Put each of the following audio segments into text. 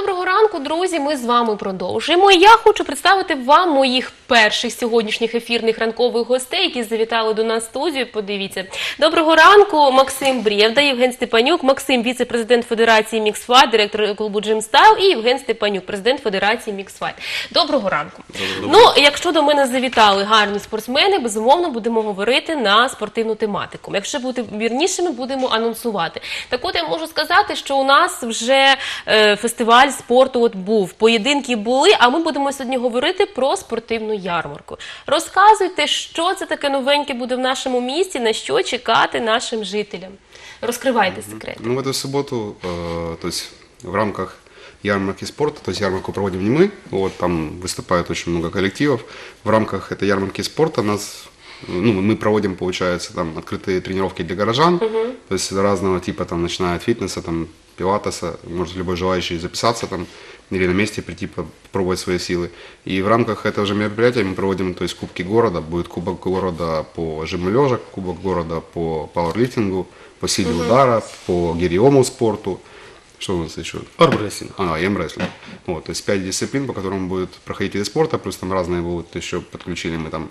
доброго ранку, друзі. Ми з вами продовжуємо. Я хочу представити вам моїх перших сьогоднішніх ефірних ранкових гостей, які завітали до нас в студію. Подивіться. Доброго ранку, Максим Брєвда, Євген Степанюк, Максим, віце-президент Федерації Міксфайт, директор клубу Джим Стайл, і Євген Степанюк, президент Федерації Міксфайт. Доброго ранку. Ну, якщо до мене завітали гарні спортсмени, безумовно будемо говорити на спортивну тематику. Якщо бути вірнішими, будемо анонсувати. Так от я можу сказати, що у нас вже е, фестиваль спорту от був. Поєдинки були, а ми будемо сьогодні говорити про спортивну ярмарку. Розказуйте, що це таке новеньке буде в нашому місті, на що чекати нашим жителям. Розкривайте секрети. Ну, в эту субботу, э, то есть в рамках ярмарки спорта, то есть ярмарку проводим не мы, вот там выступает очень много коллективов. В рамках этой ярмарки спорта нас, ну, мы проводим, получается, там открытые тренировки для горожан, то есть разного типа, там, начиная от фитнеса, там, пилатеса, может любой желающий записаться там или на месте прийти попробовать свои силы. И в рамках этого же мероприятия мы проводим, то есть кубки города, будет кубок города по жиму лежа, кубок города по пауэрлифтингу, по силе удара, по гириому спорту. Что у нас еще? Армрестлинг. А, и М-рестлинг. Вот, то есть пять дисциплин, по которым будут проходить виды спорта, плюс там разные будут еще подключили мы там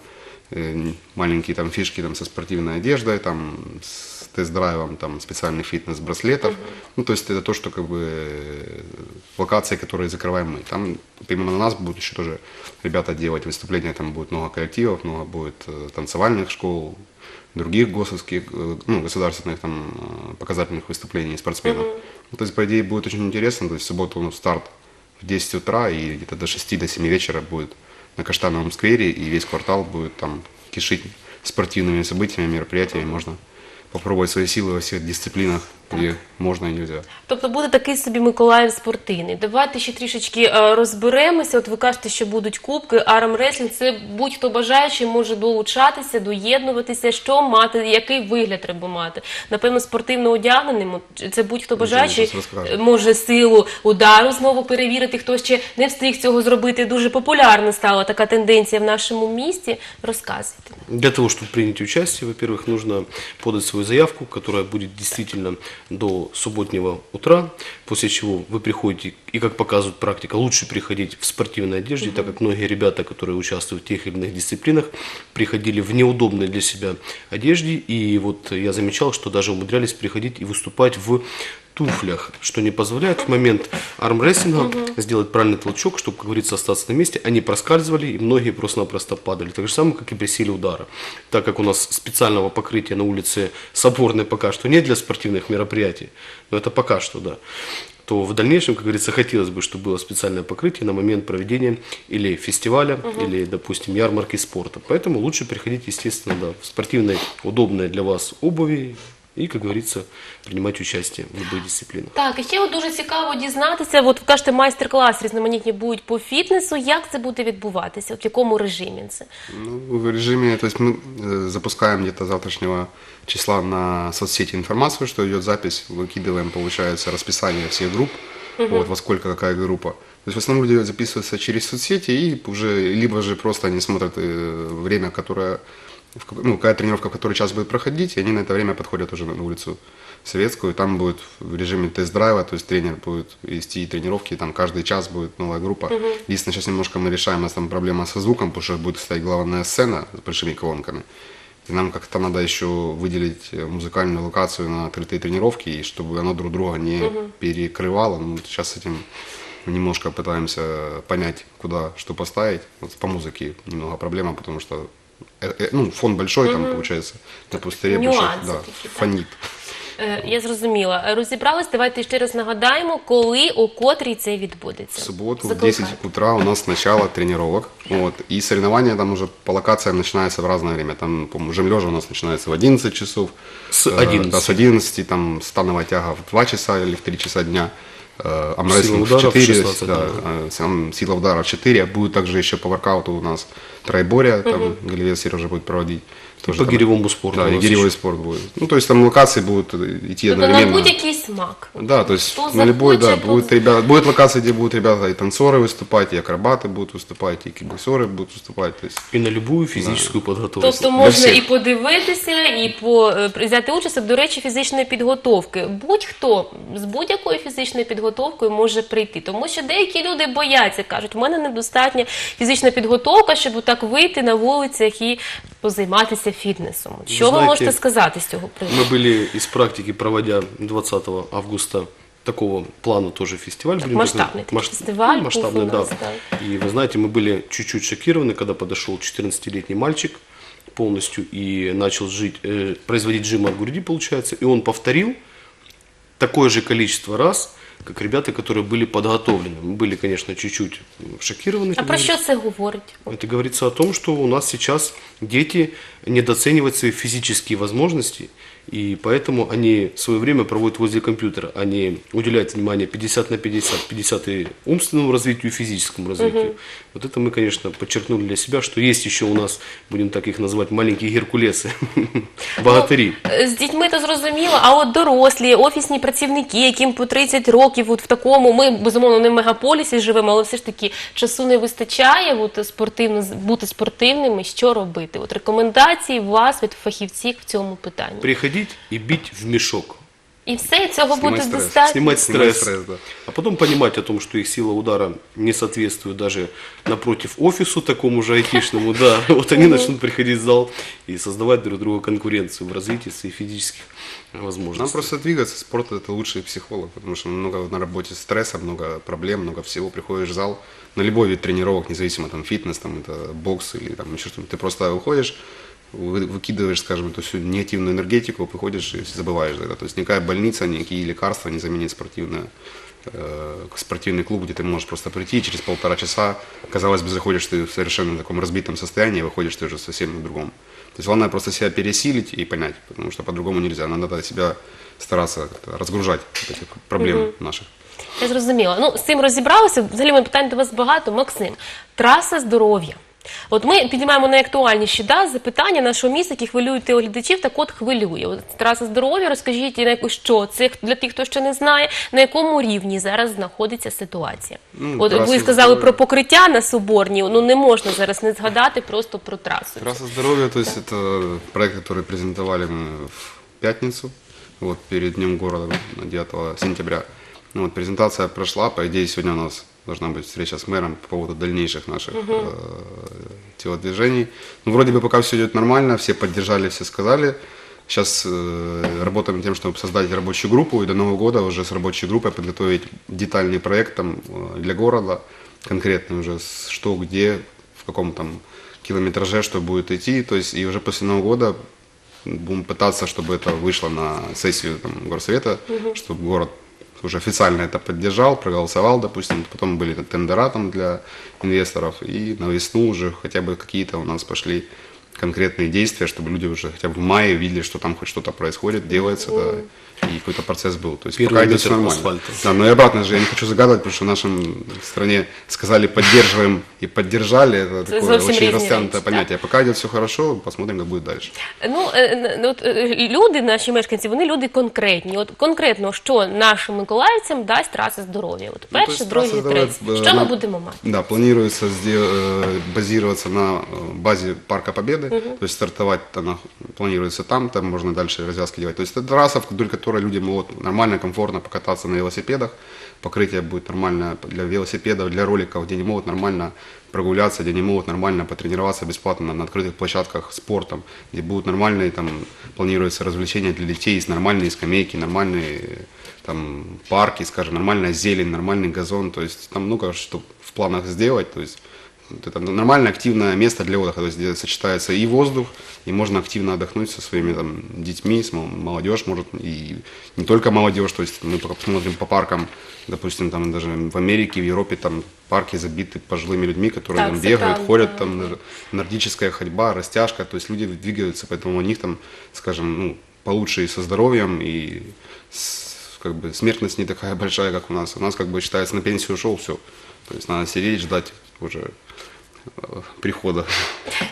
маленькие там фишки там со спортивной одеждой, там с тест-драйвом, там специальный фитнес браслетов. Ну, то есть это то, что как бы э, локации, которые закрываем мы. Там помимо нас будут еще тоже ребята делать выступления, там будет много коллективов, много будет э, танцевальных школ, других госовских, э, ну, государственных там показательных выступлений спортсменов. Ну, то есть, по идее, будет очень интересно. То есть, в субботу ну, старт в 10 утра и где-то до 6 до 7 вечера будет на Каштановом сквере, и весь квартал будет там кишить спортивными событиями, мероприятиями. Можно попробовать свои силы во всех дисциплинах, где можно и нельзя. Тобто буде такий собі Миколаїв спортивний. Давайте ще трішечки е, розберемося. От ви кажете, що будуть кубки, армреслінг. Це будь-хто бажаючий може долучатися, доєднуватися. Що мати, який вигляд треба мати? Напевно, спортивно одягненим. от Це будь-хто бажаючий може силу удару знову перевірити. Хто ще не встиг цього зробити. Дуже популярна стала така тенденція в нашому місті. Розказуйте. Для того, чтобы принять участие, во-первых, нужно подать свою заявку, которая будет действительно до субботнего утра, после чего вы приходите, и как показывает практика, лучше приходить в спортивной одежде, так как многие ребята, которые участвуют в тех или иных дисциплинах, приходили в неудобной для себя одежде, и вот я замечал, что даже умудрялись приходить и выступать в туфлях, что не позволяет в момент армрестлинга сделать правильный толчок, чтобы, как говорится, остаться на месте. Они проскальзывали, и многие просто-напросто падали. Так же самое, как и при силе удара. Так как у нас специального покрытия на улице Соборной пока что нет для спортивных мероприятий, но это пока что, да, то в дальнейшем, как говорится, хотелось бы, чтобы было специальное покрытие на момент проведения или фестиваля, или, допустим, ярмарки спорта. Поэтому лучше приходить, естественно, да, в спортивной, удобной для вас обуви и, как говорится, принимать участие в любой дисциплине. Так, і ще от дуже цікаво дізнатися. От ви кажете, майстер-клас різноманітні будуть по фітнесу. Як це буде відбуватися? От в якому режимі це? Ну, в режиме, то есть мы э, запускаем где-то завтрашнего числа на соцсети информацию, что идет запись, выкидываем, получается, расписание всех групп, вот, во сколько какая группа. То есть в основном люди записываются через соцсети и уже, либо же просто они смотрят э, время, которое, в как- ну, какая тренировка в который час будет проходить, и они на это время подходят уже на улицу советскую, там будет в режиме тест-драйва, то есть тренер будет вести тренировки, там каждый час будет новая группа. Единственное, сейчас немножко мы решаем, у нас там проблема со звуком, потому что будет стоять главная сцена с большими колонками. И нам как-то надо еще выделить э, музыкальную локацию на открытые тренировки, и чтобы оно друг друга не перекрывало. Ну, сейчас с этим немножко пытаемся понять, куда что поставить. Вот по музыке немного проблема, потому что ну, фон большой, там получается, на пустыре большой, Нюансы да, такие, да. фонит. Е, я зрозуміла. Е, Розібрались. Давайте ще раз нагадаємо, коли, о котрій це В відбудеться. субботу в Закликаю. 10 утра у нас начало тренировок. Вот, и соревнования там уже по локациям начинаются в разное время. Там, по-моему, жим лежа у нас начинается в 11 часов. С Э, 11. Да, с 11, там становая тяга в 2 часа или в 3 часа дня. Э, Амрестлинг в 4, 16, да, да. э, сила удара 4. Будет также еще по воркауту у нас троеборье, там Галилея Сережа будет проводить. по там- гиревому спорту Да, у и нас гиревой еще. спорт будет. Ну, то есть там локации будут э, идти Тобто на одновременно. будь-який смак. Да, то есть Хто на любой, да, захоче, будет, тот- ребята, будет локация, где будут ребята и танцоры выступать, и акробаты будут выступать, и кикбоксеры будут выступать. То есть И на любую физическую подготовку. Тобто можна всіх. і подивитися, і по е, взяти участь до речі фізичної підготовки. Будь-хто з будь-якою фізичною підготовкою може прийти, тому що деякі люди бояться, кажуть, у мене недостатня фізична підготовка, щоб так вийти на вулицях і позайматися фітнесом. От Що ви, знаєте, можете сказати з цього приводу? Мы были из практики, проводя 20 августа такого плана тоже фестиваль. будем так масштабный называть. такой Масш- фестиваль ну, Масштабный, был у нас, да. И вы знаете, мы были чуть-чуть шокированы, когда подошел 14-летний мальчик полностью и начал жить, э, производить жим от груди, получается, и он повторил такое же количество раз, – как ребята, которые были подготовлены. Мы были, конечно, чуть-чуть шокированы. А как про говорится. що це говорить? Это говорится о том, что у нас сейчас дети недооценивают свои физические возможности, и поэтому они свое время проводят возле компьютера, они уделяют внимание 50 на 50, 50 и умственному развитию, и физическому развитию. Вот это мы, конечно, подчеркнули для себя, что есть еще у нас, будем так их называть, маленькие геркулесы, богатыри. Е, З дітьми то зрозуміло, а от дорослі, офісні працівники, яким по 30 років, от в такому, ми безумовно не в мегаполісі живемо, але все ж таки часу не вистачає от, спортивно, бути спортивними. Що робити? От рекомендації вас від фахівців в цьому питанні. Приходить и бить в мешок. І все цього буде Снимать стрес. достатньо. снимать Снимать стресс, стресс, да. а потом понимать о том, что их сила удара не соответствует даже напротив офису такому же айтишному, да, вот они начнут приходить в зал и создавать друг другу конкуренцию в развитии своих физических Нам возможностей. просто двигаться, спорт это лучший психолог, потому что много на работе стресса, много проблем, много всего. Приходишь в зал, на любой вид тренировок, независимо там фитнес, там это бокс или там еще что-нибудь, ты просто выходишь, вы- выкидываешь, скажем, эту всю негативную энергетику, приходишь и забываешь за это. То есть никакая больница, никакие лекарства не заменит спортивное э, спортивный клуб, где ты можешь просто прийти и через полтора часа, казалось бы, заходишь ты в совершенно таком разбитом состоянии, выходишь ты уже совсем на другом. То есть главное просто себя пересилить и понять, потому что по-другому нельзя. Надо тогда себя стараться как-то разгружать от этих проблем наших. Я зрозуміла. Ну, з цим розібралися. Взагалі, мене питань до вас багато. Максим, траса здоров'я. От ми піднімаємо найактуальніші да, запитання нашого міста, які хвилюють телеглядачів, так от хвилює. От траса здоров'я, розкажіть, на яку що це для тих, хто ще не знає, на якому рівні зараз знаходиться ситуація. Ну, от траса ви сказали здоров'я. про покриття на Соборній, ну не можна зараз не згадати просто про трасу. Трасса здоровья, то есть это проект, который презентовали мы в пятницу, вот перед Днем города, на 9 сентября. Ну, вот, презентация прошла, по идее сегодня у нас должна быть встреча с мэром по поводу дальнейших наших э, телодвижений. Ну, вроде бы пока все идет нормально, все поддержали, все сказали. Сейчас э, работаем над тем, чтобы создать рабочую группу и до Нового года уже с рабочей группой подготовить детальный проект там, э, для города, конкретный уже, что, где, в каком там километраже, что будет идти. То есть и уже после Нового года будем пытаться, чтобы это вышло на сессию там, горсовета, чтобы город уже официально это поддержал, проголосовал, допустим, потом были тендера там для инвесторов, и на весну уже хотя бы какие-то у нас пошли конкретные действия, чтобы люди уже хотя бы в мае видели, что там хоть что-то происходит, делается, да, и какой-то процесс был. То есть Первый пока идет метр все нормально. асфальта. Да, но и обратно же я не хочу загадывать, потому что в нашем стране сказали поддерживаем и поддержали, это такое совсем очень разные растянутое вещи, понятие. Пока идет все хорошо, посмотрим, как будет дальше. Ну, е, е, от, е, люди, наші мешканці, вони люди конкретні. От конкретно, що нашим миколаївцям дасть траси здоров'я? От Ну, то перше, есть друге, трасса третє. здоровья, Що э, ми на- будемо мати? Да, планируется сде- э, базироваться на э, базе Парка То есть стартовать она планируется там, там можно дальше развязки делать. То есть это трасса, вдоль которой люди могут нормально, комфортно покататься на велосипедах, покрытие будет нормальное для велосипедов, для роликов, где они могут нормально прогуляться, где они могут нормально потренироваться бесплатно на открытых площадках спортом, где будут нормальные, там, планируется развлечения для детей, есть нормальные скамейки, нормальные там парки, скажем, нормальная зелень, нормальный газон, то есть там много что в планах сделать, то есть вот это нормальное активное место для отдыха, то есть где сочетается и воздух, и можно активно отдохнуть со своими там детьми, с мол- молодежь может, и не только молодежь, то есть мы посмотрим по паркам, допустим, там даже в Америке, в Европе там парки забиты пожилыми людьми, которые Так, там бегают, правда. ходят, там нордическая ходьба, растяжка, то есть люди двигаются, поэтому у них там, скажем, ну, получше и со здоровьем, и с- как бы смертность не такая большая, как у нас. У нас как бы считается на пенсию ушел, все. То есть надо сидеть, ждать уже э, прихода.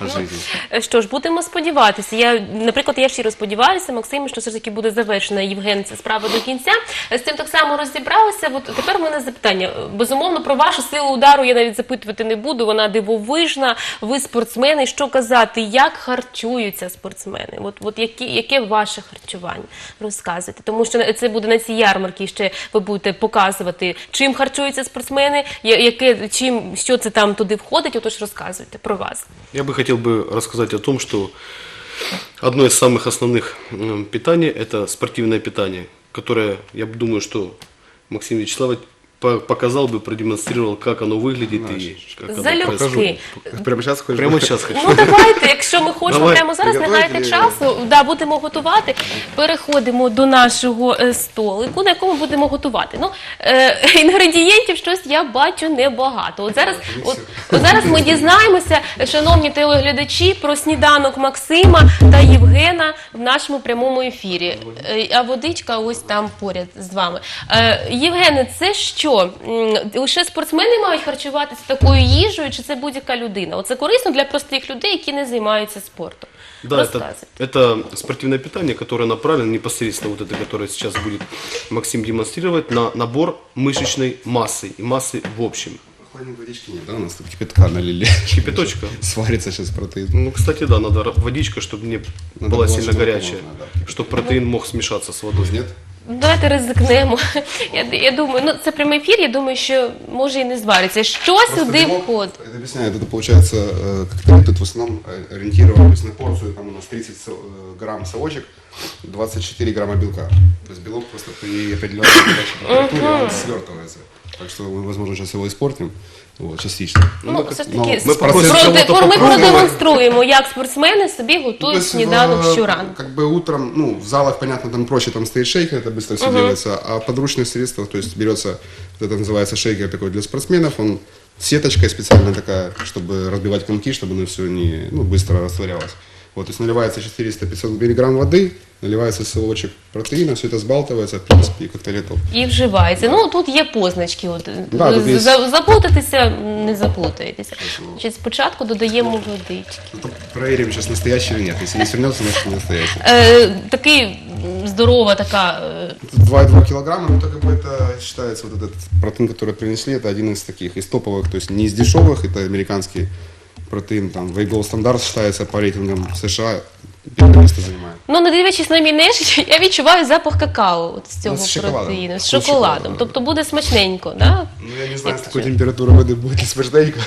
жизни. Що ж, будемо сподіватися. Я, наприклад, я щиро сподіваюся, Максим, що все ж таки буде завершена Євген ця справа до кінця. З цим так само розібралися. От тепер в мене запитання. Безумовно, про вашу силу удару я навіть запитувати не буду. Вона дивовижна. Ви спортсмени. Що казати, як харчуються спортсмени? От, от які, яке ваше харчування? Розказуйте, тому що це буде на цій ярмарці. Ще ви будете показувати, чим харчуються спортсмени, яке чим що це там туди входить. Отож, розказуйте про вас. Я бы хотел бы рассказать о том, что одно из самых основных м, питаний – это спортивное питание, которое, я б- думаю, что Максим Вячеславович по- показал бы, продемонстрировал, как оно выглядит и как оно Залюбки. Прямо сейчас хочешь? Прямо сейчас хочу. Ну давайте, якщо ми хочемо Давай. прямо зараз, не Приготуйте гайте часу. Да, будемо готувати. Переходимо до нашого е, столику, на якому будемо готувати. Ну е, інгредієнтів щось я бачу небагато. От зараз, от, от зараз ми дізнаємося, шановні телеглядачі, про сніданок Максима та Євгена в нашому прямому ефірі. Е, А водичка ось там поряд з вами. Е, Євгене, це що? М, Лише спортсмени мають харчуватися такою їжею, чи це будь-яка людина? Оце корисно для простих людей, які не займаються спортом. Да, это, Розказуйте. это спортивное питание, которое направлено непосредственно, вот это, которое сейчас будет Максим демонстрировать, на набор мышечной массы и массы в общем. Холодной водички нет, да? У нас тут кипятка налили. Кипяточка. Сварится сейчас протеин. Ну, кстати, да, надо ра- водичка, чтобы не Надо была было, сильно чтобы горячая, холодно, да. чтобы протеин мог смешаться с водой. Нет? Давайте ризикнемо. Я, я думаю, ну це прямий ефір. Я думаю, що може і не звариться. Що сюди белок, входить? Это объясняет, это получается, э, коктейль тут в основном э, ориентирован то есть на порцию, там у нас 30 со- э, грамм совочек, 24 грамма белка. То есть белок просто при определенной горячей температуре он свертывается. Так что мы, возможно, сейчас его испортим, вот, частично. Ну, так- все ж но таки, в ми процессе- попросимо проде- кого-то ми попробувати. продемонструємо, як спортсмени собі Ну, готують то есть сніданок в, щоранку. Как бы утром, ну, в залах, понятно, там проще, там стоит шейкер, это быстро все делается, а в подручных средствах, то есть берется, вот это называется шейкер такой для спортсменов, он сеточкой специально такая, чтобы разбивать комки, чтобы оно все не, ну, быстро растворялось. Вот, то есть наливается 400-500 миллиграмм воды, наливается сылочек протеина, все это сбалтывается, в принципе, и коктейль готов. І вживається. Ну тут є позначки. От Да, тут є- За- заплутатися не заплутаєтеся. Значить, спочатку додаємо водички. Ну, проверим сейчас настоящий или нет. Если не свернется, значит не настоящий. Е, такий м, здорова така. е, Тут 2,2 килограмма, но только это считается вот этот протеин, который принесли, это один из таких, из топовых, то есть не из дешевых, это американский протеин, там, Weibull стандарт считается по рейтингам США, первое место занимает. Ну, не дивлячись на мій неж, я відчуваю запах какао от з цього Ну, з шоколадом. протеїну, з З шоколадом. шоколадом, да. Тобто буде смачненько, да? Ну, я не знаю, Як с такой це? температурой воды будет смачненько.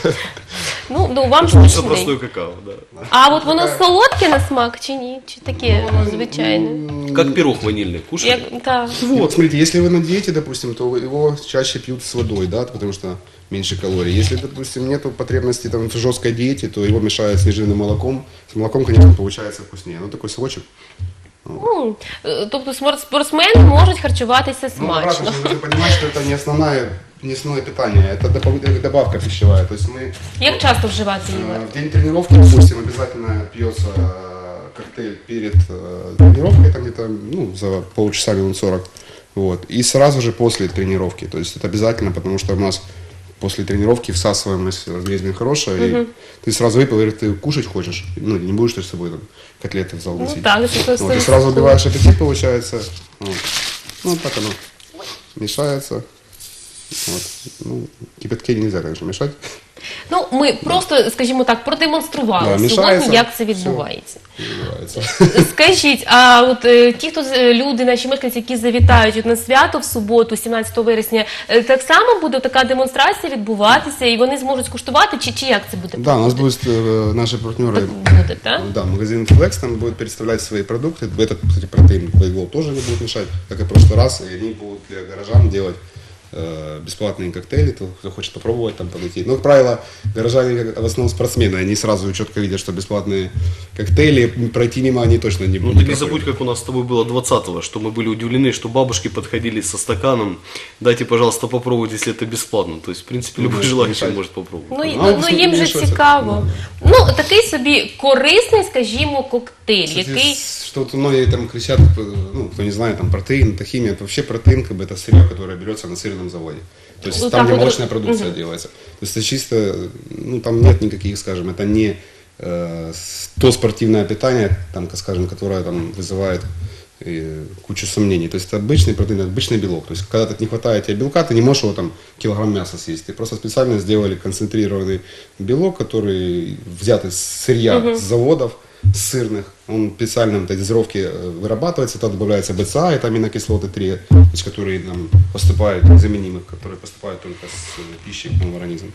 Ну, ну вам Все смачненько. простое какао, да. А от воно солодке на смак чи ні? Чи таке Ну, звичайне? Как пирог ванильный. Кушали? Як, так. Вот, смотрите, если вы на диете, допустим, то вы его чаще пьют с водой, да, потому что меньше калорий. Если, допустим, нет потребности там, в жесткой диете, то его мешают с нежирным молоком. С молоком, конечно, получается вкуснее. Ну, такой совочек. Ну, е, тобто смор- спортсмени можуть харчуватися Ну, обратно, смачно. же нужно понимать, что это не основное, не основное питание, это дополнительная добавка пищевая. То есть мы Як часто вживати э, його? в день тренировки, допустим, обязательно пьется э, коктейль перед э, тренировкой, там где-то ну, за полчаса минут 40. Вот. И сразу же после тренировки. То есть это обязательно, потому что у нас после тренировки всасываемость организме хорошая, и ты сразу выпил, и ты кушать хочешь, ну, не будешь ты с собой там, котлеты в зал Ну носить. так, це Вот, и все. сразу убиваешь аппетит, получается. Вот. Ну, так оно мешается. Вот. Ну, кипятке нельзя, конечно, мешать. Ну, ми просто, скажімо так, продемонстрували Да, сьогодні, мішається. як це Все. відбувається. Называется. Скажіть, а от е, ті, хто з- е, люди, наші мешканці, які завітають от на свято в суботу, 17 вересня, е, так само буде така демонстрація відбуватися, і вони зможуть скуштувати, чи, чи як це буде? Да, у нас будут э, наши партнеры. буде, так? Да, магазин Flex там будет представлять свои продукты. Этот, кстати, протеин Playgo тоже не будет мешать, как и в прошлый раз. И они будут для горожан делать э, бесплатные коктейли, то, кто хочет попробовать, там подойти. Но, как правило, горожане как в основном спортсмены, они сразу четко видят, что бесплатные коктейли, пройти мимо они точно не Ну будут. ты не забудь, как у нас с тобой было 20-го, что мы были удивлены, что бабушки подходили со стаканом. Дайте, пожалуйста, попробовать, если это бесплатно. То есть, в принципе, любой Ну, желающий мешать. может попробовать. Ну, і- Ну, ну, ну це їм же більше це. цікаво. Ну, такий собі корисний, скажімо, коктейль, Кстати, який. с- Что вот многие там кричат, ну, кто не знает, там протеин, это химия. Это вообще протеин, как бы это сырье, которое берется на сырном заводе. То есть Вот там, так где вот. молочная продукция делается. То есть это чисто, ну, там нет никаких, скажем, это не э, с- то спортивное питание, там, ка- скажем, которое там вызывает э, кучу сомнений. То есть это обычный протеин, обычный белок. То есть когда так не хватает тебе белка, ты не можешь его там килограмм мяса съесть. Ты просто специально сделали концентрированный белок, который взят из сырья с заводов сырных. Он в специальном дозировке э, вырабатывается, туда добавляется БЦА, это аминокислоты 3, то есть, которые нам поступают, заменимых, которые поступают только с э, пищей в организм.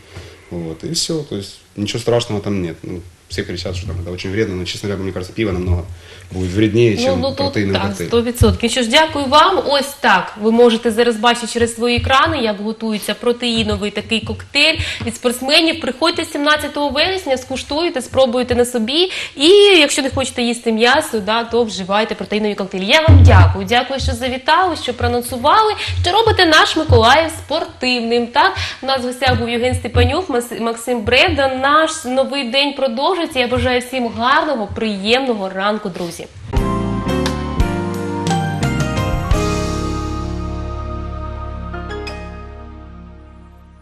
Вот, и все, то есть ничего страшного там нет. Ну, все кричат, что там это очень вредно, но, честно говоря, мне кажется, пиво намного будет вреднее, чем Ну, ну тут так, коктейль. 100%. Що ж, дякую вам. Ось так. Ви можете зараз бачити через свої екрани, як готується протеїновий такий коктейль від спортсменів. Приходьте 17 вересня, скуштуйте, спробуйте на собі. І якщо не хочете їсти м'ясо, да, то вживайте протеїнові коктейлі. Я вам дякую. Дякую, що завітали, що проанонсували, що робите наш Миколаїв спортивним. Так, у нас в гостях був Євген Степанюк, Максим Бревда. Наш новий день продовжується. Я бажаю всім гарного, приємного ранку, друзі.